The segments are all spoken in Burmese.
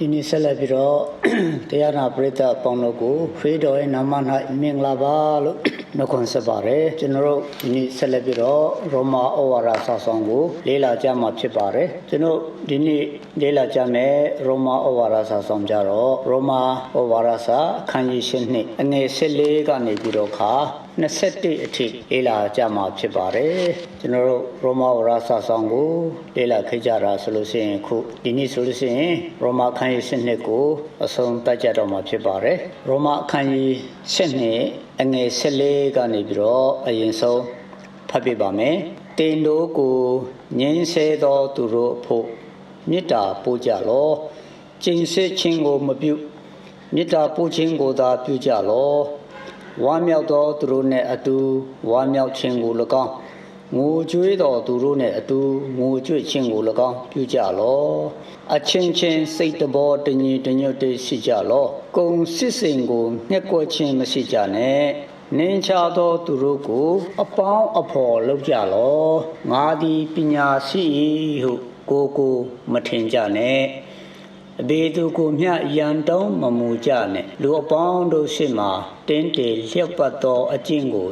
ဒီနေ့ဆက်လက်ပြီးတော့တရားနာပရိသတ်အပေါင်းတို့ကိုဖေးတော်ရဲ့နာမ၌မင်္ဂလာပါလို့နှုတ်ခွန်းဆက်ပါတယ်ကျွန်တော်တို့ဒီနေ့ဆက်လက်ပြီးတော့ရောမာဩဝါဒစာဆောင်ကိုလေ့လာကြမှာဖြစ်ပါတယ်ကျွန်တော်ဒီနေ့လေ့လာကြမယ်ရောမာဩဝါဒစာဆောင်ကြတော့ရောမာဩဝါဒစာအခန်းကြီး၈နှစ်အငယ်၁၄ကနေပြီးတော့ခါ 21အထိလေ့လာကြမှာဖြစ်ပါတယ်ကျွန်တော်တို့ရောမာဝရစာဆောင်ကိုလေ့လာခဲ့ကြတာဆိုလို့ရှိရင်ခုဒီနေ့ဆိုလို့ရှိရင်ရောမာခန်းကြီး7နှစ်ကိုအဆုံးတတ်ကြတော့မှာဖြစ်ပါတယ်ရောမာခန်းကြီး7နှစ်အငယ်14ကနေပြီးတော့အရင်ဆုံးဖတ်ပြပါမယ်တင်တို့ကိုငင်းဆဲသောသူတို့အဖို့မေတ္တာပို့ကြလောကျင့်စစ်ခြင်းကိုမပြုမေတ္တာပို့ခြင်းကိုသာပြုကြလော ဝမ်းမြောက်သောသူတို့နှင့်အတူဝမ်းမြောက်ခြင်းကို၎င်းငိုကြွေးသောသူတို့နှင့်အတူငိုကြွေးခြင်းကို၎င်းပြုကြလော အချင်းချင်းစိတ်တဘောတညီတညွတ်တည်းရှိကြလော ကုံစစ်စိန်ကိုနှက်ကွက်ခြင်းမရှိကြနဲ့နင်းချသောသူတို့ကို အပေါင်းအဖော်လုပ်ကြလောငါသည်ပညာရှိ၏ဟုကိုယ်ကိုမထင်ကြနဲ့ အဘေသူကိုမျှရန်တုံးမမူကြနဲ့လူအပေါင်းတို့ရှိမှတင်းတေလျှက်ပတ်သောအကျင့်ကို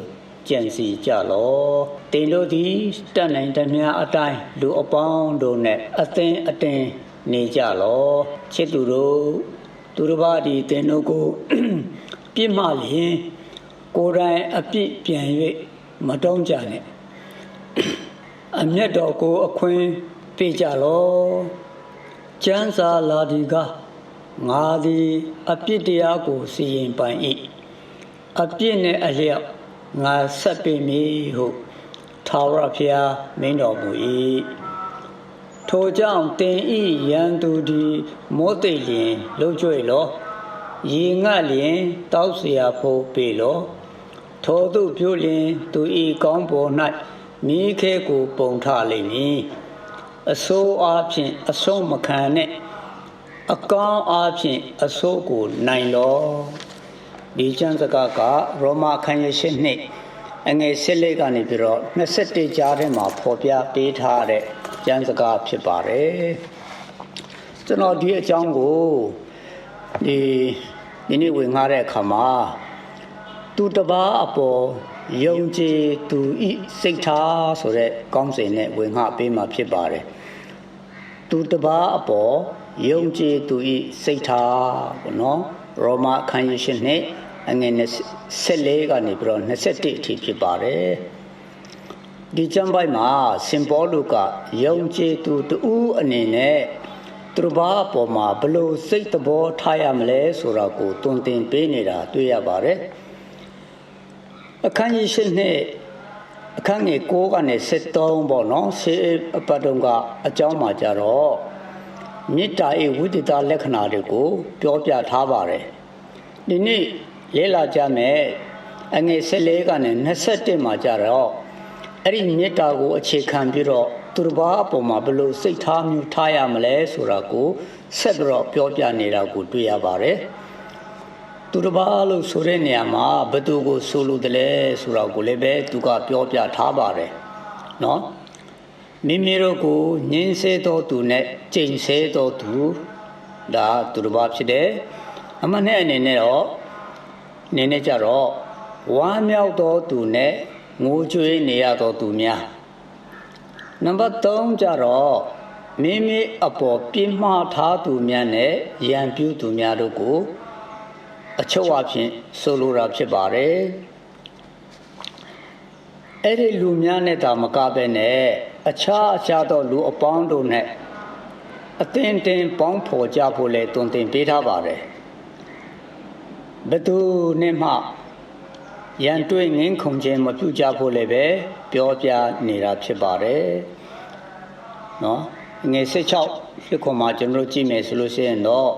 ကြံစီကြလောတင်တို့သည်တတ်နိုင်သမျှအတိုင်းလူအပေါင်းတို့နဲ့အသင်အတင်နေကြလောချစ်သူတို့သူတစ်ပါးဒီတင်တို့ကိုပြစ်မှလျင်ကိုယ်တိုင်အပြစ်ပြန်၍မတုံးကြနဲ့အမျက်တော်ကိုအခွင့်ပေးကြလော ကျမ်းစာလာဒီကငါသည်အပြစ်တရားကိုစီရင်ပိုင်၏အပြစ်နှင့်အလျောက်ငါဆက်ပေမည်ဟုထာဝရဘုရားမင်းတော်မူ၏ထိုကြောင့်တင်ဤရန်သူဒီမောသိလျင်လှုပ်ကြွေလောရေငတ်လျင်တောက်เสียဖို့ပေလောထိုသူပြုလျင်သူဤကောင်းပေါ်၌မိခဲကိုပုံထလိမ့်မည် အဆိုးအားဖြင့်အဆုံးမခံနဲ့အကောင်းအားဖြင့်အဆိုးကိုနိုင်လောဒီကျမ်းစကားကရောမခန်းရရှိနှစ်အငယ်၁၄ကနေပြီးတော့21ကြားထဲမှာဖော်ပြပေးထားတဲ့ကျမ်းစကားဖြစ်ပါတယ်ကျွန်တော်ဒီအကြောင်းကိုဒီဒီနေ့ဝင်ငှားတဲ့အခါမှာသူတပားအပေါ်ယုံကြည်သူဤစိတ်ထားဆိုတဲ့ကောင်းစဉ်နဲ့ဝင်ငှားပေးမှာဖြစ်ပါတယ် သူတပားအပေါ်ယုံကြည်သူဤစိတ်ထားပေါ့နော်ရောမအခန်းကြီး၈နဲ့အငယ်14ကနေပြီးတော့21အထိဖြစ်ပါတယ်ဒီကျမ်းပိုက်မှာစင်ပေါလုကယုံကြည်သူတူအနေနဲ့သူတစ်ပါးအပေါ်မှာဘလို့စိတ်တဘောထားရမလဲဆိုတာကိုတွင်တင်ပေးနေတာတွေ့ရပါတယ်အခန်းကြီး၈နဲ့ အခန်းငယ်6ကနေ73ပေါ့နော်ဆေအပတ်တုံးကအကြောင်းမှာကြတော့မေတ္တာ၏ဝိတ္တလက္ခဏာတွေကိုပြောပြထားပါတယ်ဒီနေ့လေ့လာကြမယ်အငယ်14ကနေ21မှာကြတော့အဲ့ဒီမေတ္တာကိုအခြေခံပြီးတော့သူတစ်ပါးအပေါ်မှာဘယ်လိုစိတ်ထားမျိုးထားရမလဲဆိုတာကိုဆက်ပြီးတော့ပြောပြနေတာကိုတွေ့ရပါတယ် သူတစ်ပါးလို့ဆိုတဲ့နေရာမှာဘသူကိုဆိုလိုတယ်လဲဆိုတာကိုလည်းပဲသူကပြောပြထားပါတယ်နော်မိမိတို့ကိုညင်းဆဲတော်သူနဲ့ကြိမ်ဆဲတော်သူဒါသူတစ်ပါးဖြစ်တယ်အမှန်နဲ့အနေနဲ့တော့နင်းနေကြတော့ဝမ်းမြောက်တော်သူနဲ့ငိုကြွေးနေရတော်သူများနံပါတ်3ကြတော့မိမိအပေါ်ပြင်းမှားထားသူများနဲ့ရံပြူးသူများတို့ကို အချုပ်အဖြစ်ဆိုလိုတာဖြစ်ပါတယ်အဲ့ဒီလူများနဲ့တာမကပဲနဲ့အခြားအခြားသောလူအပေါင်းတို့နဲ့အသင်တင်ပေါင်းဖော်ကြဖို့လဲတွင်တင်ပေးထားပါတယ်ဘသူနဲ့မှရန်တွေ့ငင်းခုန်ခြင်းမပြုကြဖို့လည်းပဲပြောပြနေတာဖြစ်ပါတယ်နော်ငယ်16ဖြစ်ခွန်မှာကျွန်တော်ကြည့်မယ်ဆိုလို့ရှိရင်တော့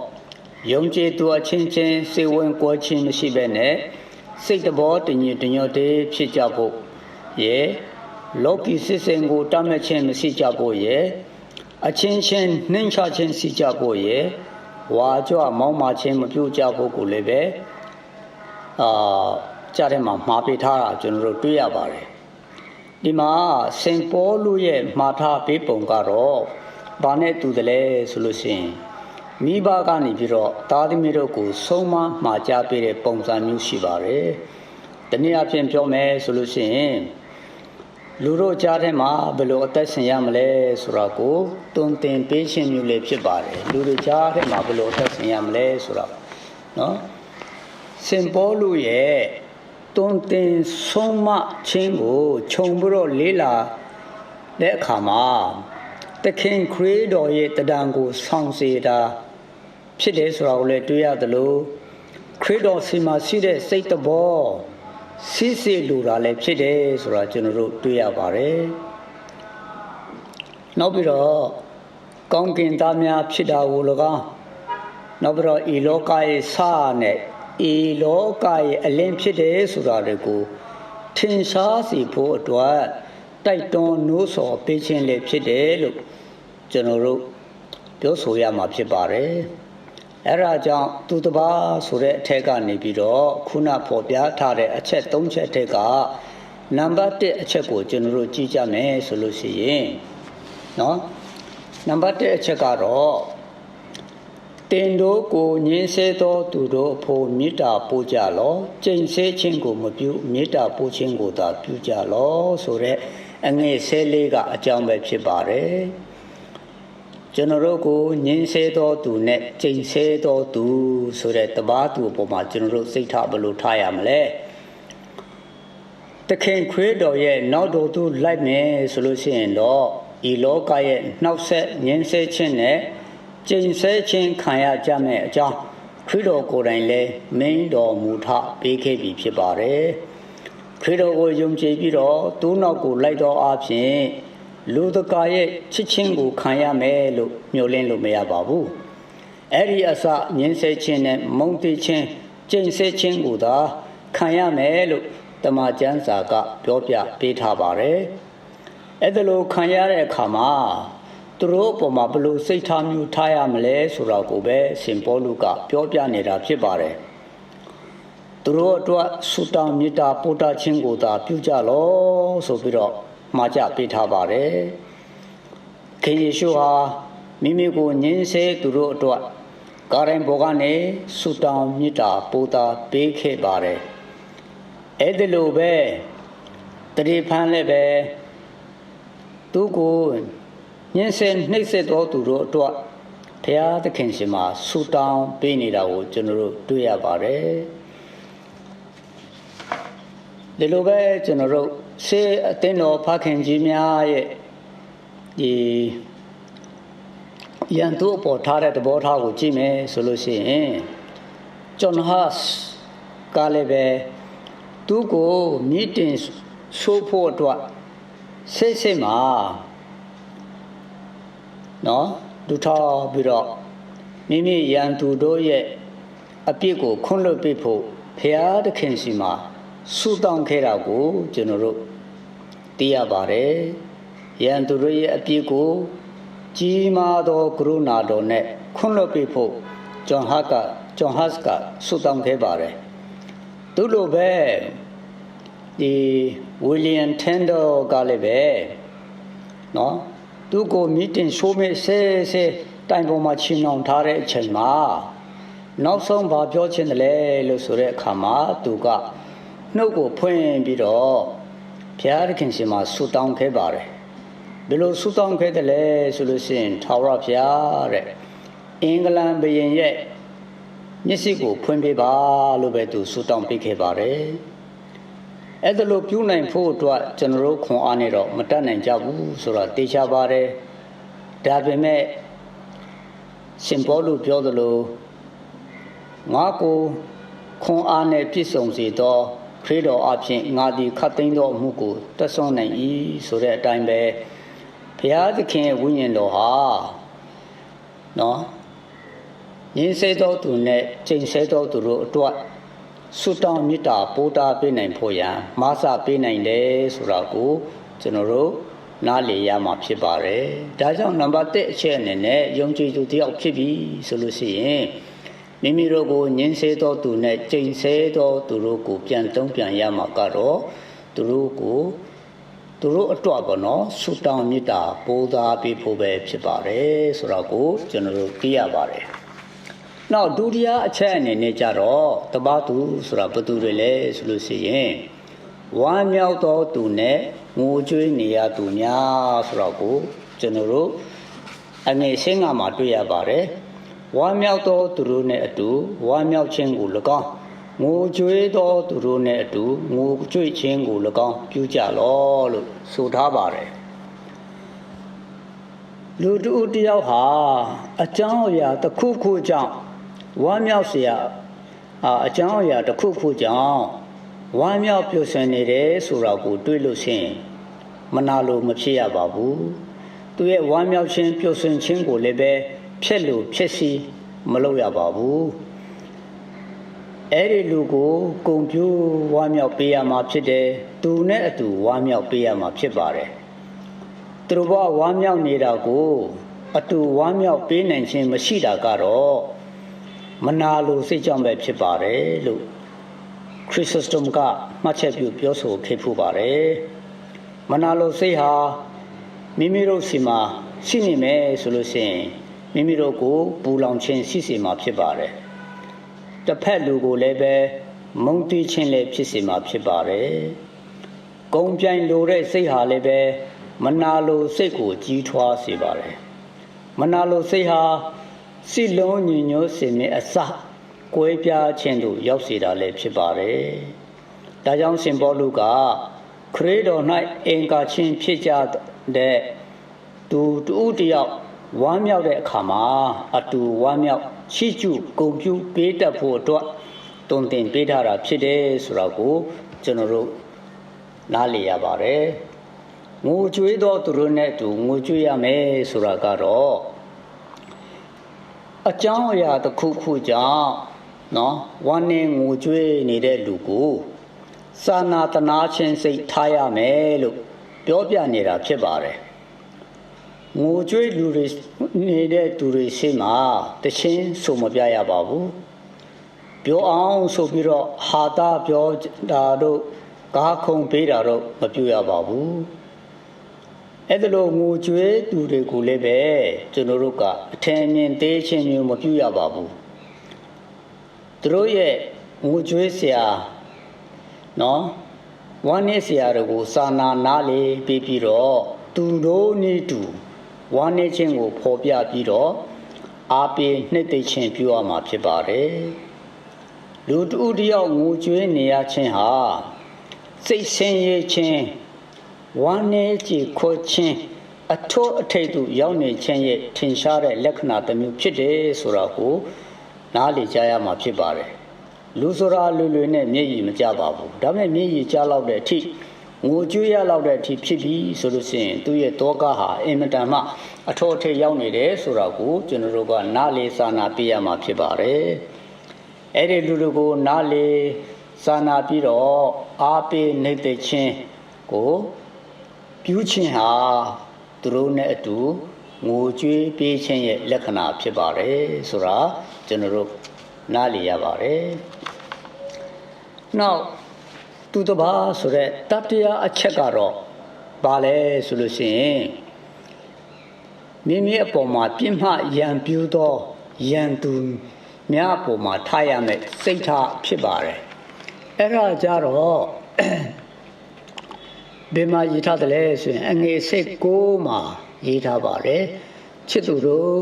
ယုံကြည်သူအချင်းချင်းစေဝင်ကွဲခြင်းမရှိဘဲနဲ့စိတ်တဘောတညီတညွတ်တည်းဖြစ်ကြဖို့ရေလောကီစစ်စင်ကိုတတ်မဲ့ခြင်းမရှိကြဖို့ရေအချင်းချင်းနှင်းချခြင်းရှိကြဖို့ရေဝါကြွမောင်းမခြင်းမပြုကြဖို့ကိုလည်းပဲအာကြားထဲမှာမှားပေးထားတာကျွန်တော်တို့တွေ့ရပါတယ်ဒီမှာစင်ပေါလုရဲ့မှားထားပေးပုံကတော့ဘာနဲ့တူတယ်လဲဆိုလို့ရှိရင် မိဘကနေပြီးတော့သားသမီးတို့ကိုဆုံးမမှာကြားပေးတဲ့ပုံစံမျိုးရှိပါတယ်။တနည်းအားဖြင့်ပြောမယ်ဆိုလို့ရှိရင်လူတို့ကြားထဲမှာဘယ်လိုအသက်ရှင်ရမလဲဆိုတာကိုတွင်တင်ပေးခြင်းမျိုးလေးဖြစ်ပါတယ်။လူတို့ကြားထဲမှာဘယ်လိုအသက်ရှင်ရမလဲဆိုတာနော်စင်ပေါ်လူရဲ့တွင်တင်ဆုံးမခြင်းကိုခြုံပြီးတော့လေးလာတဲ့အခါမှာတခင်ခရစ်တော်ရဲ့တဒံကိုဆောင်စေတာ ဖြစ်တယ်ဆိုတာကိုလည်းတွေ့ရသလိုခရစ်တော်စီမှာရှိတဲ့စိတ်တဘောစီးစီလူတာလည်းဖြစ်တယ်ဆိုတာကျွန်တော်တို့တွေ့ရပါတယ်နောက်ပြီးတော့ကောင်းကင်သားများဖြစ်တာကို၎င်းနောက်ပြီးတော့ဤလောကရဲ့ဆာနဲ့ဤလောကရဲ့အလင်းဖြစ်တယ်ဆိုတာတွေကိုထင်ရှားစီဖို့အတွက်တိုက်တွန်းနှိုးဆော်ပေးခြင်းလည်းဖြစ်တယ်လို့ကျွန်တော်တို့ပြောဆိုရမှာဖြစ်ပါတယ် အဲ့ဒါကြောင့်သူတပါဆိုတဲ့အထက်ကနေပြီးတော့ခုနပေါ်ပြထားတဲ့အချက်၃ချက်ထက်ကနံပါတ်1အချက်ကိုကျွန်တော်တို့ကြည့်ကြမယ်ဆိုလို့ရှိရင်เนาะနံပါတ်1အချက်ကတော့တင်တို့ကိုညင်းဆဲသောသူတို့အဖို့မေတ္တာပို့ကြလောကျင့်ဆဲခြင်းကိုမပြုမေတ္တာပို့ခြင်းကိုသာပြုကြလောဆိုတဲ့အငယ်ဆဲလေးကအကြောင်းပဲဖြစ်ပါတယ် ကျွန်တော်တို့ကိုညင်းဆဲသောသူနဲ့ကျင့်ဆဲသောသူဆိုတဲ့တပါးသူအပေါ်မှာကျွန်တော်တို့စိတ်ထားဘယ်လိုထားရမလဲတခင်ခွေးတော်ရဲ့နောက်တော်သူလိုက်မယ်ဆိုလို့ရှိရင်တော့ဤလောကရဲ့နှောက်ဆက်ညင်းဆဲခြင်းနဲ့ကျင့်ဆဲခြင်းခံရကြမယ့်အကြောင်းခရစ်တော်ကိုယ်တိုင်လည်းမင်းတော်မူထပေးခဲ့ပြီဖြစ်ပါတယ်ခရစ်တော်ကိုယုံကြည်ပြီးတော့သူ့နောက်ကိုလိုက်တော်အဖြစ် လူတကာရဲ့ချစ်ချင်းကိုခံရမယ်လို့မျှော်လင့်လို့မရပါဘူးအဲ့ဒီအစညင်းဆဲခြင်းနဲ့မုံတိခြင်းကျင့်ဆဲခြင်းကိုသာခံရမယ်လို့တမန်ကျမ်းစာကပြောပြပေးထားပါတယ်အဲ့ဒါလိုခံရတဲ့အခါမှာသူတို့အပေါ်မှာဘယ်လိုစိတ်ထားမျိုးထားရမလဲဆိုတော့ကိုပဲရှင်ပေါလုကပြောပြနေတာဖြစ်ပါတယ်သူတို့အတွက်ဆုတောင်းမေတ္တာပို့တာခြင်းကိုသာပြုကြလောဆိုပြီးတော့ မှာကြပေးထားပါတယ်ခင်ယေရှုဟာမိမိကိုညင်းဆဲသူတို့အတွက်ကာရင်ဘောကနေဆုတောင်းမေတ္တာပို့တာပေးခဲ့ပါတယ်အဲ့ဒီလိုပဲတတိဖန်လည်းပဲသူကိုညင်ဆဲနှိပ်စက်တော်သူတို့အတွက်ဘုရားသခင်ရှင်မှာဆူတောင်းပေးနေတာကိုကျွန်တော်တို့တွေ့ရပါတယ်ဒီလိုပဲကျွန်တော်တို့ ဆေးအသင်းတော်ဖခင်ကြီးများရဲ့ဒီရန်သူအပေါ်ထားတဲ့သဘောထားကိုကြည့်မယ်ဆိုလို့ရှိရင်ဂျွန်ဟတ်ကလည်းပဲသူ့ကိုမြင့်တင်ဆိုးဖို့အတွက်စိတ်စိတ်မှာနော်ဒုထောက်ပြီးတော့မိမိရန်သူတို့ရဲ့အပြစ်ကိုခွန့်လွတ်ပေးဖို့ဖရာသခင်စီမှာ ဆုတောင်းခဲ့တာကိုကျွန်တော်တို့သိရပါတယ်ရန်သူတို့ရဲ့အပြစ်ကိုကြီးမားသောကရုဏာတော်နဲ့ခွန့်လွတ်ပေးဖို့ဂျွန်ဟတ်ကဂျွန်ဟတ်ကဆုတောင်းခဲ့ပါတယ်သူလိုပဲဒီဝီလီယံတန်ဒိုကလည်းပဲနော်သူကိုမီတင်ရှိုးမဲ့ဆဲဆဲတိုင်ပေါ်မှာချီနှောင်ထားတဲ့အချိန်မှာနောက်ဆုံးဘာပြောချင်တယ်လဲလို့ဆိုတဲ့အခါမှာသူက နှုတ်ကိုဖွင့်ပြီးတော့ဘုရားသခင်ရှင်မှာဆုတောင်းခဲ့ပါတယ်ဘယ်လိုဆုတောင်းခဲ့တယ်လဲဆိုလို့ရှိရင်ထာဝရဘုရားတဲ့အင်္ဂလန်ဘုရင်ရဲ့မျက်စိကိုဖွင့်ပေးပါလို့ပဲသူဆုတောင်းပေးခဲ့ပါတယ်အဲ့ဒါလို့ပြုနိုင်ဖို့အတွက်ကျွန်တော်တို့ခွန်အားနဲ့တော့မတတ်နိုင်ကြဘူးဆိုတော့တေချာပါတယ်ဒါပေမဲ့ရှင်ဘောလူပြောသလိုငါကိုခွန်အားနဲ့ပြည့်စုံစေသော ခရစ်တော်အဖြစ်ငါသည်ခတ်သိမ်းသောအမှုကိုတတ်ဆုံးနိုင်၏ဆိုတဲ့အတိုင်းပဲဘုရားသခင်ရဲ့ဝိညာဉ်တော်ဟာနော်ရင်းစေသောသူနဲ့ချိန်ဆဲသောသူတို့အတွက်ဆုတောင်းမေတ္တာပို့တာပေးနိုင်ဖို့ရန်မဆပေးနိုင်တယ်ဆိုတော့ကိုကျွန်တော်တို့နားလည်ရမှာဖြစ်ပါတယ်။ဒါကြောင့်နံပါတ်1အချက်အနေနဲ့ယုံကြည်သူတယောက်ဖြစ်ပြီဆိုလို့ရှိရင် မိမိတို့ကိုညှင်းဆဲသောသူနဲ့ကြိမ်ဆဲသောသူတို့ကိုပြန်တုံးပြန်ရမှာကတော့သူတို့ကိုသူတို့အတွက်ပေါ့နော်ဆုတောင်းမေတ္တာပို့သားပေးဖို့ပဲဖြစ်ပါတယ်ဆိုတော့ကိုကျွန်တော်တို့သိရပါတယ်။နောက်ဒုတိယအချက်အနေနဲ့ကြတော့တပားသူဆိုတာဘယ်သူတွေလဲဆိုလို့ရှိရင်ဝမ်းမြောက်သောသူနဲ့ငိုကြွေးနေရသူများဆိုတော့ကိုကျွန်တော်တို့အငယ်ရှင်းကမှာတွေ့ရပါတယ် ဝါမြောက်သောသူတို့နှင့်အတူဝါမြောက်ခြင်းကို၎င်းငိုကြွေးသောသူတို့နှင့်အတူငိုကြွေးခြင်းကို၎င်းပြုကြလောလို့ဆိုထားပါတယ်လူတူတယောက်ဟာအကြောင်းအရာတစ်ခုခုကြောင့်ဝမ်းမြောက်စရာအကြောင်းအရာတစ်ခုခုကြောင့်ဝမ်းမြောက်ပျော်ရွှင်နေတယ်ဆိုတာကိုတွေးလို့ရှိရင်မနာလိုမဖြစ်ရပါဘူးသူရဲ့ဝမ်းမြောက်ခြင်းပျော်ရွှင်ခြင်းကိုလည်းပဲ ဖြက်လို့ဖြက်စီမလုပ်ရပါဘူးအဲ့ဒီလူကိုဂုံပြိုးဝမ်းမြောက်ပေးရမှာဖြစ်တယ်သူနဲ့အတူဝမ်းမြောက်ပေးရမှာဖြစ်ပါတယ်သူတို့ဘဝမ်းမြောက်နေတာကိုအတူဝမ်းမြောက်ပေးနိုင်ခြင်းမရှိတာကတော့မနာလိုစိတ်ကြောင့်ပဲဖြစ်ပါတယ်လို့ခရစ်စတမ်ကမှတ်ချက်ပြုပြောဆိုခဲ့ဖူးပါတယ်မနာလိုစိတ်ဟာမိမိတို့စီမှာရှိနေမယ်ဆိုလို့ရှိရင် မိမိတို့ကိုပူလောင်ခြင်းရှိစေမှာဖြစ်ပါတယ်တစ်ဖက်လူကိုလည်းပဲမုန်းတီးခြင်းလည်းဖြစ်စေမှာဖြစ်ပါတယ်ဂုံပြိုင်လိုတဲ့စိတ်ဟာလည်းပဲမနာလိုစိတ်ကိုကြီးထွားစေပါတယ်မနာလိုစိတ်ဟာစိလုံးညညိုးစင်နဲ့အစကွဲပြားခြင်းတို့ရောက်စေတာလည်းဖြစ်ပါတယ်ဒါကြောင့်ရှင်ဘောလူကခရစ်တော်၌အင်္ကာချင်းဖြစ်ကြတဲ့သူတူတယောက် ဝမ်းမြောက်တဲ့အခါမှာအတူဝမ်းမြောက်ချီးကျူးဂုဏ်ပြုပေးတတ်ဖို့အတွက်တုံတင်ပေးထားတာဖြစ်တယ်ဆိုတော့ကိုကျွန်တော်တို့နားလည်ရပါတယ်ငိုကြွေးသောသူတို့နဲ့တူငိုကြွေးရမယ်ဆိုတာကတော့အကြောင်းအရာတစ်ခုခုကြောင့်နော်ဝမ်းနေငိုကြွေးနေတဲ့လူကိုစာနာတနာချင်းစိတ်ထားရမယ်လို့ပြောပြနေတာဖြစ်ပါတယ် ငိုကြွေးလူတွေနေတဲ့သူတွေရှိမှတချင်းဆိုမပြရပါဘူးပြောအောင်ဆိုပြီးတော့ဟာတာပြောတာတို့ကားခုံပေးတာတော့မပြုရပါဘူးအဲ့ဒါလို့ငိုကြွေးသူတွေကိုလည်းပဲကျွန်တော်တို့ကအထင်မြင်သေးချင်းမျိုးမပြုရပါဘူးသူတို့ရဲ့ငိုကြွေးစရာနော်ဝမ်းနည်းစရာတွေကိုစာနာနားလေပြီးပြီးတော့သူတို့နေတူ ဝမ်းနည်းခြင်းကိုဖော်ပြပြီးတော့အားပေးနှစ်သိခြင်းပြုရမှာဖြစ်ပါတယ်လူတူတယောက်ငိုကြွေးနေရခြင်းဟာစိတ်ဆင်းရဲခြင်းဝမ်းနည်းကြည်ခွခြင်းအထောအထိတ်သူရောက်နေခြင်းရဲ့ထင်ရှားတဲ့လက္ခဏာတစ်မျိုးဖြစ်တယ်ဆိုတာကိုနားလည်ကြရမှာဖြစ်ပါတယ်လူဆိုတာလူလူနဲ့မျက်ရည်မကျပါဘူးဒါပေမဲ့မျက်ရည်ကျလောက်တဲ့အထိ ငိုကြွေးရလောက်တဲ့အထိဖြစ်ပြီးဆိုလို့ရှိရင်သူ့ရဲ့တောကဟာအင်မတန်မှအထောအထိတ်ရောက်နေတယ်ဆိုတာကိုကျွန်တော်တို့ကနားလေစာနာပြရမှာဖြစ်ပါတယ်အဲ့ဒီလူလူကိုနားလေစာနာပြီးတော့အားပေးနှိမ့်သိခြင်းကိုပြုခြင်းဟာသူတို့နဲ့အတူငိုကြွေးပေးခြင်းရဲ့လက္ခဏာဖြစ်ပါတယ်ဆိုတာကျွန်တော်တို့နားလည်ရပါတယ်နောက် သူတပါဆိုတဲ့တတရားအချက်ကတော့ဘာလဲဆိုလို့ရှိရင်မိမိအပေါ်မှာပြင်းမှရံပြူသောရံသူများအပေါ်မှာထားရမယ်စိတ်ထားဖြစ်ပါတယ်အဲ့ဒါကြတော့ဘယ်မှာရေးထားတယ်လဲဆိုရင်အငယ်စိတ်ကိုမှာရေးထားပါတယ်ချစ်သူတို့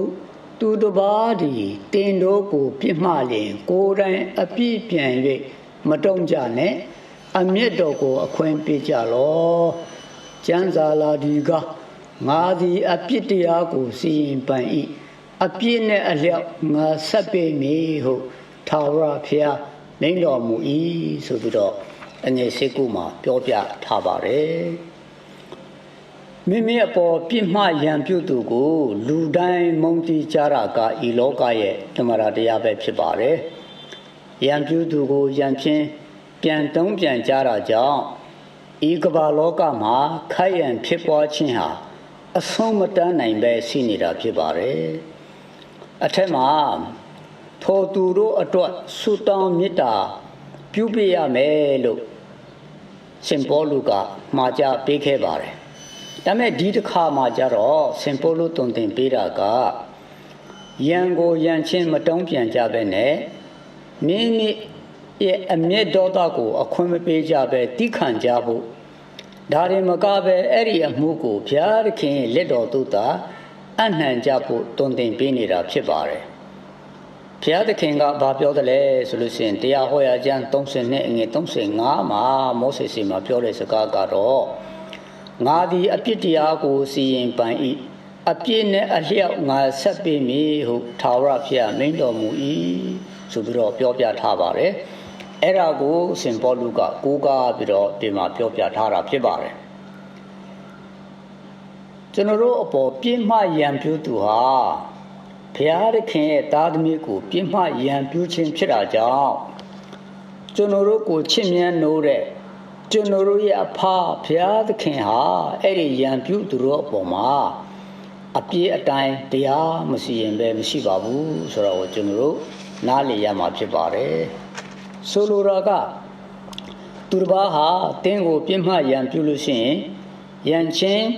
သူတပါးဒီတင်တို့ကိုပြစ်မှားလင်ကိုယ်တိုင်အပြည့်ပြန်၍မတုံ့ကြနဲ့ အမျက်တော်ကိုအခွင့်ပေးကြလောကျမ်းစာလာဒီကငါသည်အပြစ်တရားကိုစီရင်ပန်၏အပြစ်နဲ့အလျောက်ငါဆက်ပေမည်ဟုထာဝရဘုရားမိန်တော်မူ၏ဆိုပြီးတော့အငယ်ရှိကုမှာပြောပြထားပါတယ်မိမိအပေါ်ပြစ်မှားရန်ပြုသူကို လူတိုင်းမုံတီးကြတာကဤလောကရဲ့ဓမ္မရာတရားပဲဖြစ်ပါတယ်ရန်ပြုသူကိုရန်ဖြင်း ပြန်တုံးပြန်ကြတာကြောင့်ဤကမ္ဘာလောကမှာခိုက်ရန်ဖြစ်ပွားခြင်းဟာအဆုံးမတန်းနိုင်ပဲရှိနေတာဖြစ်ပါတယ်အထက်မှာထိုသူတို့အတွက်ဆုတောင်းမေတ္တာပြုပြရမယ်လို့ရှင်ပေါလုကမှာကြားပေးခဲ့ပါတယ်ဒါမဲ့ဒီတစ်ခါမှာကျတော့ရှင်ပေါလုတုံတင်ပေးတာကယံကိုယံချင်းမတုံးပြန်ကြပဲနဲ့မိမိ ရဲ့အမျက်ဒေါသကို အခွင့်မပေးကြပဲတိခံကြဖို့ဒါရင်မကပဲအဲ့ဒီအမှုကိုဘုရားသခင်ရဲ့လက်တော်သို့သာအနှံကြဖို့တွင်တင်ပေးနေတာဖြစ်ပါတယ်ဘုရားသခင်ကဘာပြောတယ်လဲဆိုလို့ရှိရင်တရားဟောရာကျမ်း30နဲ့အငယ်35မှာမောစေစီမှာပြောတဲ့စကားကတော့ငါသည်အပြစ်တရားကိုစီရင်ပိုင်၏အပြစ်နဲ့အလျောက်ငါဆက်ပေးမည်ဟုထာဝရဘုရားမိန့်တော်မူ၏ဆိုပြီးတော့ပြောပြထားပါတယ် အဲ့ဒါကိုစင်ပေါ်လူကကိုးကားပြီးတော့ဒီမှာပြောပြထားတာဖြစ်ပါတယ်ကျွန်တော်တို့အပေါ်ပြင်းမှရံပြူသူဟာဘုရားသခင်ရဲ့သားသမီးကိုပြင်းမှရံပြူခြင်းဖြစ်တာကြောင့်ကျွန်တော်တို့ကိုချစ်မြတ်နိုးတဲ့ကျွန်တော်တို့ရဲ့အဖဘုရားသခင်ဟာအဲ့ဒီရံပြူသူတို့အပေါ်မှာအပြည့်အတိုင်းတရားမရှိရင်ပဲမရှိပါဘူးဆိုတော့ကျွန်တော်တို့နားလည်ရမှာဖြစ်ပါတယ် ဆိုလိုတာကသူတစ်ပါးဟာတင်းကိုပြင်းမှရံပြူလို့ရှိရင်ရံချင်း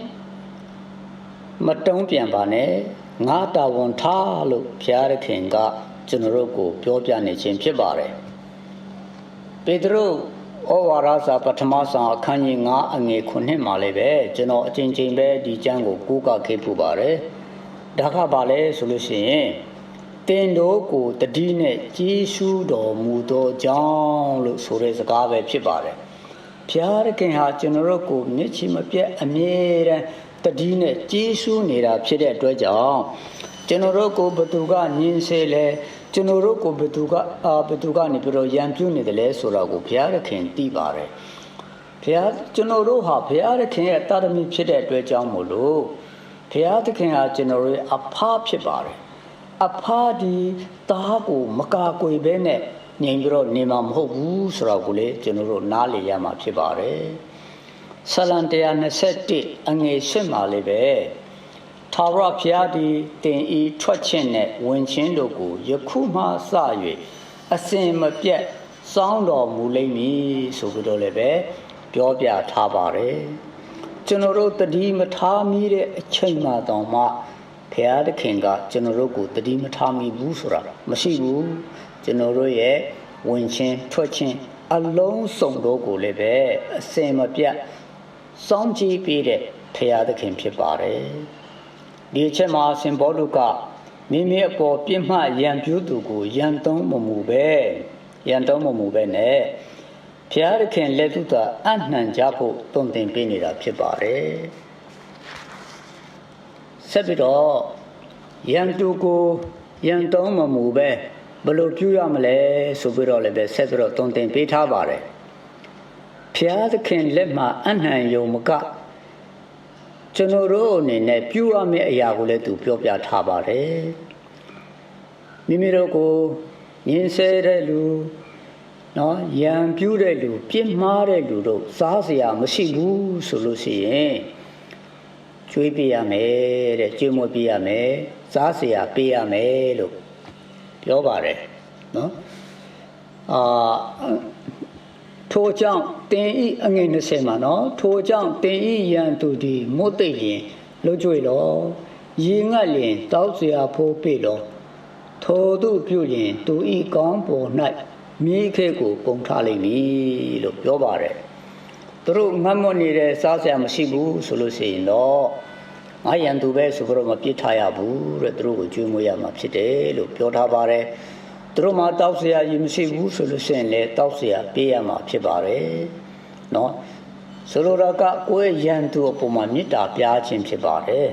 မတုံးပြန်ပါနဲ့ငါတာဝန်ထားလို့ဘုရားသခင်ကကျွန်တော်တို့ကိုပြောပြနေခြင်းဖြစ်ပါတယ်ပေတရုဩဝါဒစာပထမဆောင်အခန်းကြီး9အငယ်9မှာလည်းပဲကျွန်တော်အချင်းချင်းပဲဒီကျမ်းကိုကိုးကားခဲ့ပူပါတယ်ဒါကဘာလဲဆိုလို့ရှိရင် တင်တို့ကိုတတိနဲ့ကြီးရှုတော်မူသောကြောင့်လို့ဆိုတဲ့စကားပဲဖြစ်ပါတယ်ဘုရားသခင်ဟာကျွန်တော်တို့ကိုမျက်ခြေမပြတ်အမြဲတမ်းတတိနဲ့ကြီးရှုနေတာဖြစ်တဲ့အတွက်ကြောင့်ကျွန်တော်တို့ကိုဘသူကညင်ဆဲလဲကျွန်တော်တို့ကိုဘသူကအာဘသူကနေပြီးတော့ရံပြုတ်နေတယ်လဲဆိုတော့ကိုဘုရားသခင်သိပါတယ်ဘုရားကျွန်တော်တို့ဟာဘုရားသခင်ရဲ့တာသမီဖြစ်တဲ့အတွက်ကြောင့်မို့လို့ဘုရားသခင်ဟာကျွန်တော်တို့ရဲ့အဖဖြစ်ပါတယ် အဖဒီသားကိုမကာကွယ်ဘဲနဲ့ငြိမ်ပြီးတော့နေမှာမဟုတ်ဘူးဆိုတော့ကိုလေကျွန်တော်တို့နားလေရမှာဖြစ်ပါတယ်ဆလံ121အငယ်၈မှာလေးပဲထာဝရဘုရားသည်တင်ဤထွက်ခြင်းနဲ့ဝင်ခြင်းတို့ကိုယခုမှစ၍အစဉ်မပြတ်စောင်းတော်မူလိမ့်မည်ဆိုပြီးတော့လည်းပဲပြောပြထားပါတယ်ကျွန်တော်တို့တတိမထားမိတဲ့အချိန်မှတောင်မှ ဘုရားသခင်ကကျွန်တော်တို့ကိုတတိမထားမိဘူးဆိုတာမရှိဘူးကျွန်တော်တို့ရဲ့ဝင်ခြင်းထွက်ခြင်းအလုံးစုံတို့ကိုလည်းပဲအစဉ်မပြတ်စောင့်ကြည့်ပေးတဲ့ဘုရားသခင်ဖြစ်ပါတယ်ဒီအချက်မှာစင်ဘောလူကမိမိအပေါ်ပြစ်မှတ်ရံပြူးသူကိုရံသုံးမမူပဲရံသုံးမမူပဲနဲ့ဘုရားသခင်လက်သူသာအနှံကြဖို့တုံ့တင်ပေးနေတာဖြစ်ပါတယ် ဆက်ပြီးတော့ရံတူကိုရံသုံးမမူပဲဘယ်လိုပြုရမလဲဆိုပြီးတော့လည်းပဲဆက်ပြီးတော့တုံ့တင်ပေးထားပါတယ်ဖျားသခင်လက်မှာအနှံယုံမကကျွန်တော်တို့အနေနဲ့ပြုရမယ့်အရာကိုလည်းသူပြောပြထားပါတယ်မိမိတို့ကိုညင်ဆဲတဲ့လူနော်ရံပြူးတဲ့လူပြစ်မှားတဲ့လူတို့စားစရာမရှိဘူးဆိုလို့ရှိရင် ကျွေးပေးရမယ်တဲ့ကျွေးမွေးပေးရမယ်စားစရာပေးရမယ်လို့ပြောပါတယ်နော်အာထိုကြောင့်တင်ဤအငွေ20မှာနော်ထိုကြောင့်တင်ဤရန်သူဒီမွတ်သိရင်လွတ်ကျွေလောရေငတ်လျင်တောက်စရာဖိုးပေလောထိုသူပြုလျင်သူဤကောင်းပေါ်၌မိခေကိုပုံထားလိမ့်မည်လို့ပြောပါတယ် သူတို့ငတ်မွနေတဲ့စားစရာမရှိဘူးဆိုလို့ရှိရင်တော့ငါရန်သူပဲဆိုတော့မပြစ်ထားရဘူးတဲ့သူတို့ကိုကျွေးမွေးရမှာဖြစ်တယ်လို့ပြောထားပါတယ်သူတို့မှာတောက်เสียရမရှိဘူးဆိုလို့ရှိရင်လည်းတောက်เสียပေးရမှာဖြစ်ပါတယ်เนาะဆိုလိုတာကကိုယ့်ရန်သူအပေါ်မှာမေတ္တာပြားခြင်းဖြစ်ပါတယ်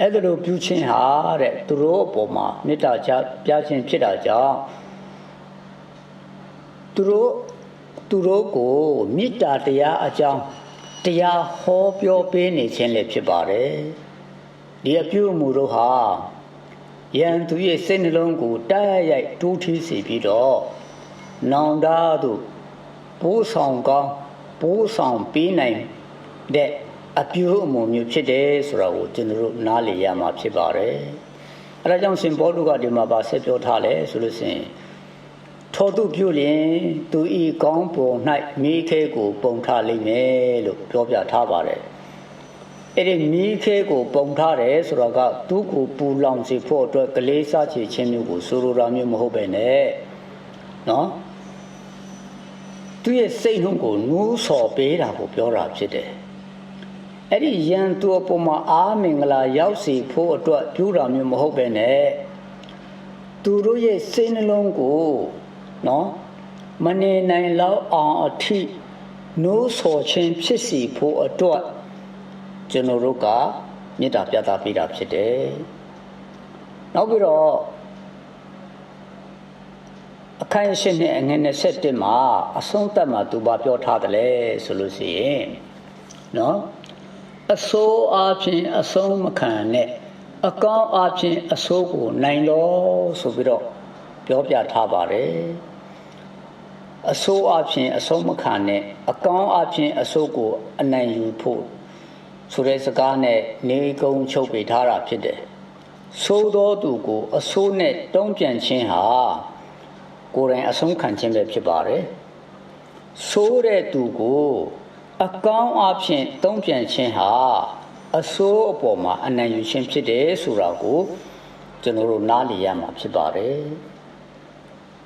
အဲ့ဒါလိုပြုခြင်းဟာတဲ့သူတို့အပေါ်မှာမေတ္တာပြားခြင်းဖြစ်တာကြောင့်သူတို့ သူတို့ကိုမေတ္တာတရားအကြောင်းတရားဟောပြောပေးနေခြင်းလည်းဖြစ်ပါတယ်ဒီအပြုအမူတို့ဟာယံသူရဲ့စိတ်နှလုံးကိုတိုက်ရိုက်တိုးထီးစေပြီးတော့နောင်တသို့ပိုးဆောင်ကောင်းပိုးဆောင်ပေးနိုင်တဲ့အပြုအမူမျိုးဖြစ်တယ်ဆိုတာကိုကျွန်တော်တို့နားလည်ရမှာဖြစ်ပါတယ်အဲဒါကြောင့်ရှင်ဘောလူကဒီမှာပါဆက်ပြောထားလဲဆိုလို့ရှိရင် ထောသူပြုလျင်သူဤကောင်းပုံ၌မိခဲကိုပုံထားလိမ့်မယ်လို့ပြောပြထားပါတယ်အဲ့ဒီမိခဲကိုပုံထားတယ်ဆိုတော့ကသူ့ကိုပူလောင်စေဖို့အတွက်ကလေးစားချေခြင်းမျိုးကိုဆိုလိုတာမျိုးမဟုတ်ပဲနဲ့နော်သူရဲ့စိတ်နှုတ်ကိုနိုးဆော်ပေးတာကိုပြောတာဖြစ်တယ်အဲ့ဒီယန်သူအပေါ်မှာအာမင်္ဂလာရောက်စီဖို့အတွက်ပြုတာမျိုးမဟုတ်ပဲနဲ့သူတို့ရဲ့စိတ်နှလုံးကို နော်မနေနိုင်လောက်အောင်အထိနိုးဆော်ခြင်းဖြစ်စီဖို့အတွက်ကျွန်တော်တို့ကမေတ္တာပြသပေးတာဖြစ်တယ်နောက်ပြီးတော့အခန်းရှင်းနဲ့အငယ်27မှာအဆုံးသတ်မှာသူဘာပြောထားတယ်လဲဆိုလို့ရှိရင်နော်အစိုးအားဖြင့်အဆုံးမခံနဲ့အကောင်းအားဖြင့်အဆိုးကိုနိုင်လို့ဆိုပြီးတော့ပြောပြထားပါတယ် အဆိုးအားဖြင့်အဆုံးမခံနဲ့အကောင်းအားဖြင့်အဆိုးကိုအနိုင်ယူဖို့ဆိုတဲ့စကားနဲ့နေကုံချုပ်ပေးထားတာဖြစ်တယ်ဆိုးသောသူကိုအဆိုးနဲ့တုံးပြန်ခြင်းဟာကိုယ်တိုင်အဆုံးခံခြင်းပဲဖြစ်ပါတယ်ဆိုးတဲ့သူကိုအကောင်းအဖြစ်တုံးပြန်ခြင်းဟာအဆိုးအပေါ်မှာအနံ့ယူခြင်းဖြစ်တယ်ဆိုတာကိုကျွန်တော်တို့နားလည်ရမှာဖြစ်ပါတယ်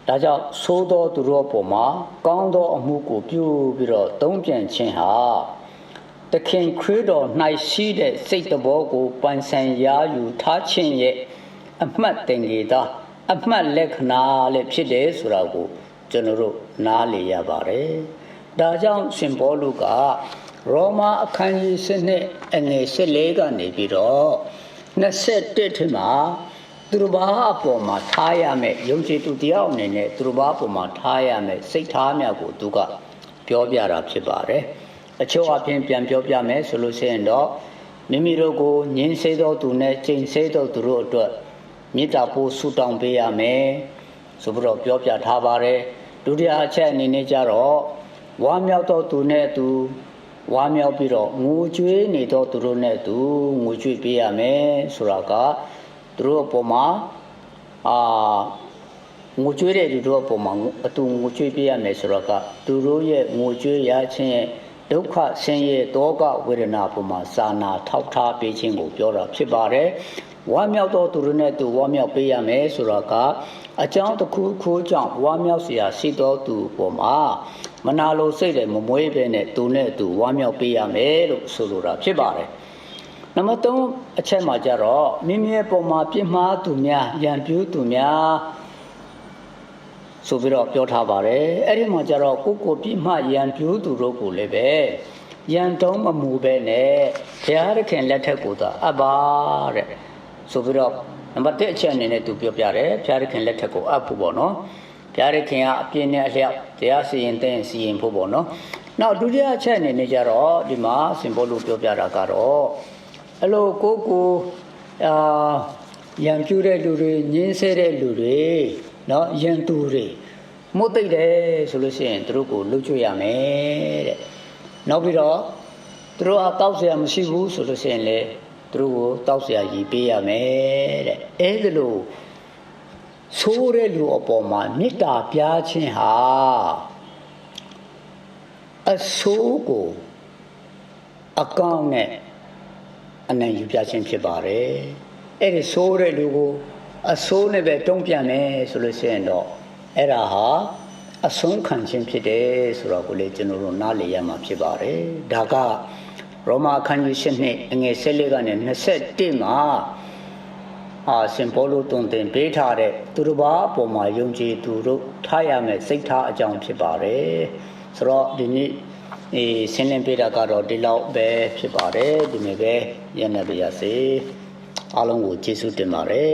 ဒါကြောင့်သိုးသောသူတို့အပေါ်မှာကောင်းသောအမှုကိုပြုပြီးတော့တုံးပြန်ခြင်းဟာတခင်ခရစ်တော်၌ရှိတဲ့စိတ်တဘောကိုပိုင်ဆိုင်ရယူထားခြင်းရဲ့အမှတ်တင်ကြီးသာအမှတ်လက္ခဏာလည်းဖြစ်တယ်ဆိုတာကိုကျွန်တော်တို့နားလည်ရပါတယ်။ဒါကြောင့်ရှင်ဘောလူကရောမအခန်းကြီး7အငယ်14ကနေပြီးတော့21ထမှာ သူတို့ဘာအပေါ်မှာထားရမယ်ယုံကြည်သူတယောက်အနေနဲ့သူတို့ဘာအပေါ်မှာထားရမယ်စိတ်ထားများကိုသူကပြောပြတာဖြစ်ပါတယ်။အချို့အပြင်ပြန်ပြောပြမယ်ဆိုလို့ရှိရင်တော့မိမိတို့ကိုညင်းစေသောသူနဲ့ချိန်စေသောသူတို့အတွက်မေတ္တာပို့ဆုတောင်းပေးရမယ်ဆိုပြီးတော့ပြောပြထားပါတယ်ဒုတိယအချက်အနေနဲ့ကြတော့ဝါမြောက်သောသူနဲ့သူဝါမြောက်ပြီးတော့ငိုကြွေးနေသောသူတို့နဲ့သူငိုကြွေးပေးရမယ်ဆိုတာက သူတို့အပေါ်မှာအာငိုကြွေးတဲ့သူတို့အပေါ်မှာအတူငိုကြွေးပေးရမယ်ဆိုတော့ကသူတို့ရဲ့ငိုကြွေးရခြင်းရဲ့ဒုက္ခဆင်းရဲဒုက္ခဝေဒနာပေါ်မှာစာနာထောက်ထားပေးခြင်းကိုပြောတာဖြစ်ပါတယ်ဝါမြောက်သောသူတို့နဲ့သူဝါမြောက်ပေးရမယ်ဆိုတော့ကအကြောင်းတစ်ခုခုကြောင့်ဝါမြောက်เสียရှိသောသူပေါ်မှာမနာလိုစိတ်တယ်မမွေးပဲနဲ့သူနဲ့သူဝါမြောက်ပေးရမယ်လို့ဆိုလိုတာဖြစ်ပါတယ် နံပါတ်3အချက်မှာကြတော့မိမိရဲ့ပုံမှာပြစ်မှားသူများရံပြူးသူများဆိုပြီးတော့ပြောထားပါတယ်အဲ့ဒီမှာကျတော့ကိုကိုပြစ်မှားရံပြူးသူတို့ကိုလည်းပဲရန်တုံးမမူပဲနဲ့ဘုရားသခင်လက်ထက်ကိုသာအပ်ပါတဲ့ဆိုပြီးတော့နံပါတ်1အချက်အနေနဲ့သူပြောပြတယ်ဘုရားသခင်လက်ထက်ကိုအပ်ဖို့ပေါ့နော်ဘုရားသခင်ကအပြင်းနဲ့အလျောက်တရားစီရင်တဲ့စီရင်ဖို့ပေါ့နော်နောက်ဒုတိယအချက်အနေနဲ့ကျတော့ဒီမှာစင်ဘောလို့ပြောပြတာကတော့ အဲ့လိုကိုကိုအာရံပြူတဲ့လူတွေညင်းဆဲတဲ့လူတွေเนาะယန်သူတွေမုတ်သိပ်တယ်ဆိုလို့ရှိရင်သူတို့ကိုလှုပ်ချွေရမယ်တဲ့နောက်ပြီးတော့သူတို့အတောက်เสียမရှိဘူးဆိုလို့ရှိရင်လေသူတို့ကိုတောက်เสียရည်ပေးရမယ်တဲ့အဲဒါလို့ဆိုးတဲ့လူအပေါ်မှာမေတ္တာပြားခြင်းဟာအဆိုးကိုအကောင်းနဲ့ အနိုင်ယူပြခြင်းဖြစ်ပါတယ်အဲ့ဒီဆိုးတဲ့လူကိုအဆိုးနဲ့ပဲတုံ့ပြန်မယ်ဆိုလို့ရှိရင်တော့အဲ့ဒါဟာအဆုံးခံခြင်းဖြစ်တယ်ဆိုတော့ကိုလေကျွန်တော်တို့နားလည်ရမှာဖြစ်ပါတယ်ဒါကရောမအခန်းကြီး7နှစ်အငယ်14ကနေ21မှာအာစင်ပေါ်လို့တုံတင်ပေးထားတဲ့သူတစ်ပါးအပေါ်မှာယုံကြည်သူတို့ထားရမယ်စိတ်ထားအကြောင်းဖြစ်ပါတယ်ဆိုတော့ဒီနေ့ အေးဆင်းလင်းပေးတာကတော့ဒီလောက်ပဲဖြစ်ပါတယ်ဒီနေ့ပဲရနေပါရစေအားလုံးကိုကျေးဇူးတင်ပါတယ်